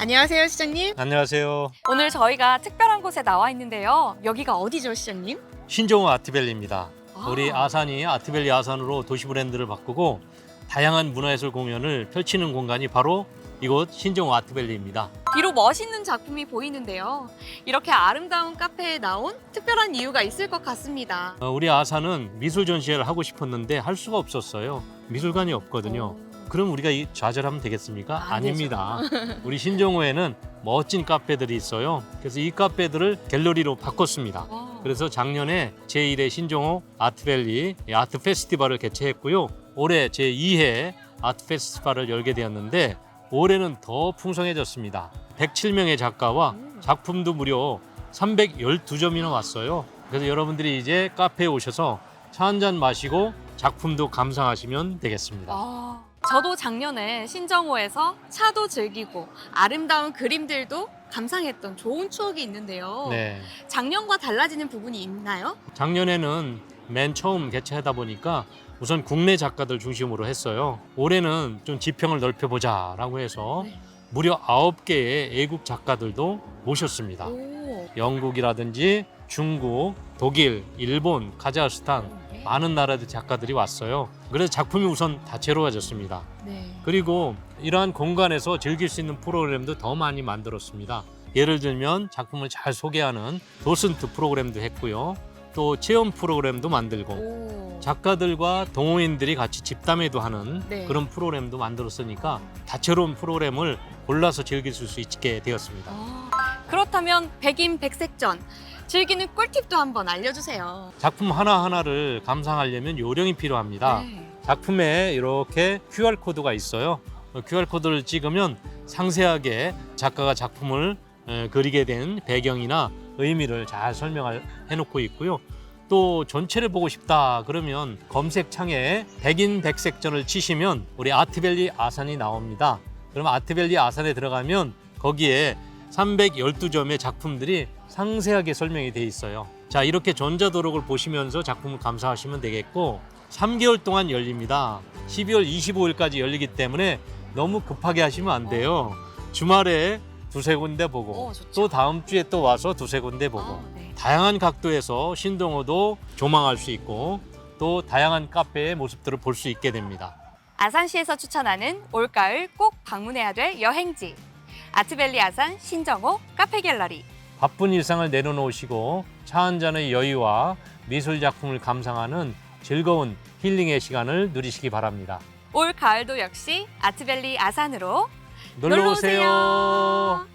안녕하세요, 시장님. 안녕하세요. 오늘 저희가 특별한 곳에 나와 있는데요. 여기가 어디죠, 시장님? 신종호 아트밸리입니다. 아. 우리 아산이 아트밸리 아산으로 도시 브랜드를 바꾸고 다양한 문화예술 공연을 펼치는 공간이 바로 이곳 신종호 아트밸리입니다. 비록 멋있는 작품이 보이는데요. 이렇게 아름다운 카페에 나온 특별한 이유가 있을 것 같습니다. 어, 우리 아산은 미술 전시회를 하고 싶었는데 할 수가 없었어요. 미술관이 없거든요. 그럼 우리가 이 좌절하면 되겠습니까? 안 되죠. 아닙니다. 우리 신종호에는 멋진 카페들이 있어요. 그래서 이 카페들을 갤러리로 바꿨습니다. 와. 그래서 작년에 제1회 신종호 아트밸리 아트 페스티벌을 개최했고요. 올해 제2회 아트 페스티벌을 열게 되었는데 올해는 더 풍성해졌습니다. 107명의 작가와 작품도 무려 312점이나 왔어요. 그래서 여러분들이 이제 카페에 오셔서 차 한 잔 마시고 작품도 감상하시면 되겠습니다. 아, 저도 작년에 신정호에서 차도 즐기고 아름다운 그림들도 감상했던 좋은 추억이 있는데요. 네. 작년과 달라지는 부분이 있나요? 작년에는 맨 처음 개최하다 보니까 우선 국내 작가들 중심으로 했어요. 올해는 좀 지평을 넓혀보자라고 해서 네. 무려 아홉 개의 애국 작가들도 모셨습니다. 오. 영국이라든지 중국, 독일, 일본, 카자흐스탄 네. 많은 나라의 작가들이 왔어요. 그래서 작품이 우선 다채로워졌습니다. 네. 그리고 이러한 공간에서 즐길 수 있는 프로그램도 더 많이 만들었습니다. 예를 들면 작품을 잘 소개하는 도슨트 프로그램도 했고요. 또 체험 프로그램도 만들고 오. 작가들과 동호인들이 같이 집담회도 하는 네. 그런 프로그램도 만들었으니까 다채로운 프로그램을 골라서 즐길 수 있게 되었습니다. 아, 그렇다면 백인 백색전 즐기는 꿀팁도 한번 알려주세요. 작품 하나하나를 감상하려면 요령이 필요합니다. 네. 작품에 이렇게 QR 코드가 있어요. QR 코드를 찍으면 상세하게 작가가 작품을 에, 그리게 된 배경이나 의미를 잘 설명해 놓고 있고요. 또 전체를 보고 싶다 그러면 검색창에 백인 백색전을 치시면 우리 아트밸리 아산이 나옵니다. 그럼 아트밸리 아산에 들어가면 거기에 312점의 작품들이 상세하게 설명이 돼 있어요. 자, 이렇게 전자도록을 보시면서 작품을 감상하시면 되겠고 3개월 동안 열립니다. 12월 25일까지 열리기 때문에 너무 급하게 하시면 안 돼요. 주말에 두세 군데 보고 오, 좋죠. 또 다음 주에 또 와서 두세 군데 보고 아, 네. 다양한 각도에서 신동호도 조망할 수 있고 또 다양한 카페의 모습들을 볼 수 있게 됩니다. 아산시에서 추천하는 올가을 꼭 방문해야 될 여행지 아트밸리 아산 신정호 카페 갤러리 바쁜 일상을 내려놓으시고 차 한 잔의 여유와 미술 작품을 감상하는 즐거운 힐링의 시간을 누리시기 바랍니다. 올 가을도 역시 아트밸리 아산으로 놀러. 오세요.